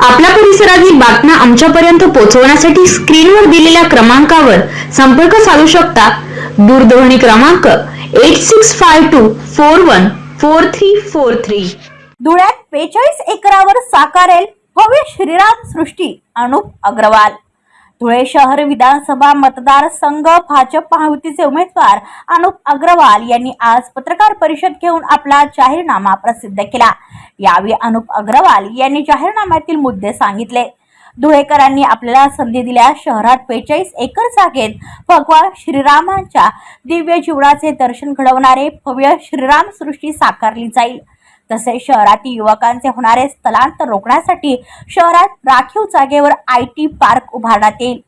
आपल्या परिसरातील बातम्या आमच्यापर्यंत पोहोचवण्यासाठी स्क्रीनवर दिलेल्या क्रमांकावर संपर्क साधू शकता. दूरध्वनी क्रमांक eight six five two four one four three four three धुळ्यात बेचाळीस एकरावर साकारेल भव्य श्रीराम सृष्टी अनुप अग्रवाल. धुळे शहर विधानसभा मतदारसंघ भाजप महायुतीचे उमेदवार अनुप अग्रवाल यांनी आज पत्रकार परिषद घेऊन आपला जाहीरनामा प्रसिद्ध केला. यावेळी अनुप अग्रवाल यांनी जाहीरनाम्यातील मुद्दे सांगितले. धुळेकरांनी आपल्याला संधी दिल्या. शहरात बेचाळीस एकर जागेत भगवान श्रीरामांच्या दिव्य जीवनाचे दर्शन घडवणारे भव्य श्रीराम सृष्टी साकारली जाईल. तसेच शहरातील युवकांचे होणारे स्थलांतर रोखण्यासाठी शहरात राखीव जागेवर आय टी पार्क उभारण्यात येईल.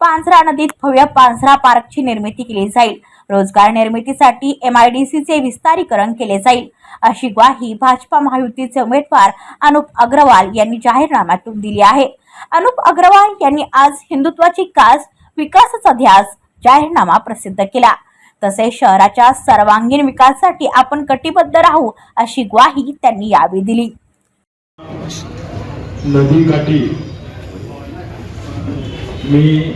पांझरा नदीत भव्य पांझरा पार्कची निर्मिती केली जाईल. रोजगार निर्मितीसाठी एम आय डी सीचे विस्तारीकरण केले जाईल. अशी ग्वाही भाजपा महायुतीचे उमेदवार अनुप अग्रवाल यांनी जाहीरनाम्यातून दिली आहे. अनुप अग्रवाल यांनी आज हिंदुत्वाची कास विकासाचा ध्यास जाहीरनामा प्रसिद्ध केला. तसेच शहराच्या सर्वांगीण विकासासाठी आपण कटिबद्ध राहू अशी ग्वाही त्यांनी यावेळी दिली. नदीकाठी मी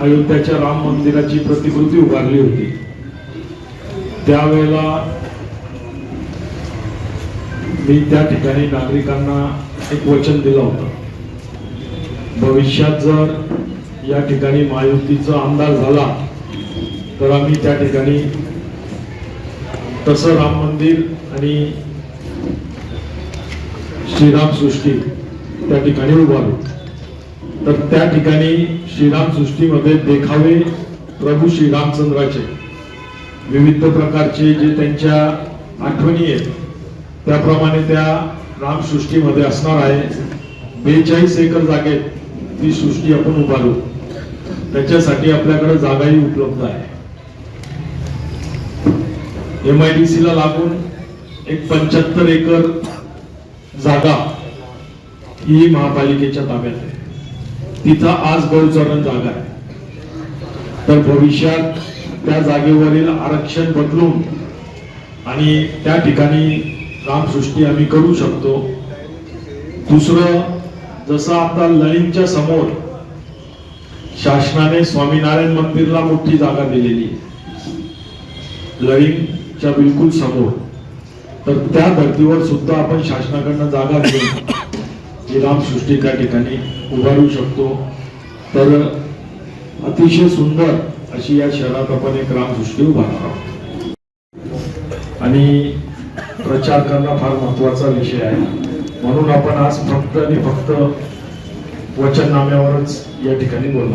अयोध्याच्या राम मंदिराची प्रतिकृती उभारली होती. त्यावेळेला मी त्या ठिकाणी नागरिकांना एक वचन दिलं होतं. भविष्यात जर या ठिकाणी महायुतीचा आमदार झाला तर आम्ही त्या ठिकाणी तसं राम मंदिर आणि श्रीराम सृष्टी त्या ठिकाणी उभारू तर त्या ठिकाणी श्रीराम सृष्टीमध्ये देखावे प्रभू श्रीरामचंद्राचे. विविध प्रकारचे जे त्यांच्या आठवणी आहेत त्याप्रमाणे त्या रामसृष्टीमध्ये असणार आहे. बेचाळीस एकर जागेत ती सृष्टी आपण उभारू. त्याच्यासाठी आपल्याकडे जागाही उपलब्ध आहे. एम आय डी सीला लागून एक पंच्याहत्तर एकर जागा ही महापालिकेच्या ताब्यात आहे. तिथं आज गौचरण जागा आहे. तर भविष्यात त्या जागेवरील आरक्षण बदलून आणि त्या ठिकाणी रामसृष्टी आम्ही करू शकतो. दुसरं जसं आता लळींच्या समोर शासनाने स्वामीनारायण मंदिरला मोठी जागा दिलेली आहे. लळींच्या बिलकुल समोर. तर त्या धर्तीवर सुद्धा आपण शासनाकडनं जागा घेऊन ही रामसृष्टी त्या ठिकाणी उभारू शकतो. तर अतिशय सुंदर अशी या शहरात आपण एक रामसृष्टी उभारणार आहोत. आणि प्रचार करणं फार महत्त्वाचा विषय आहे. म्हणून आपण आज फक्त आणि फक्त वचननाम्यावरच या ठिकाणी बोलणार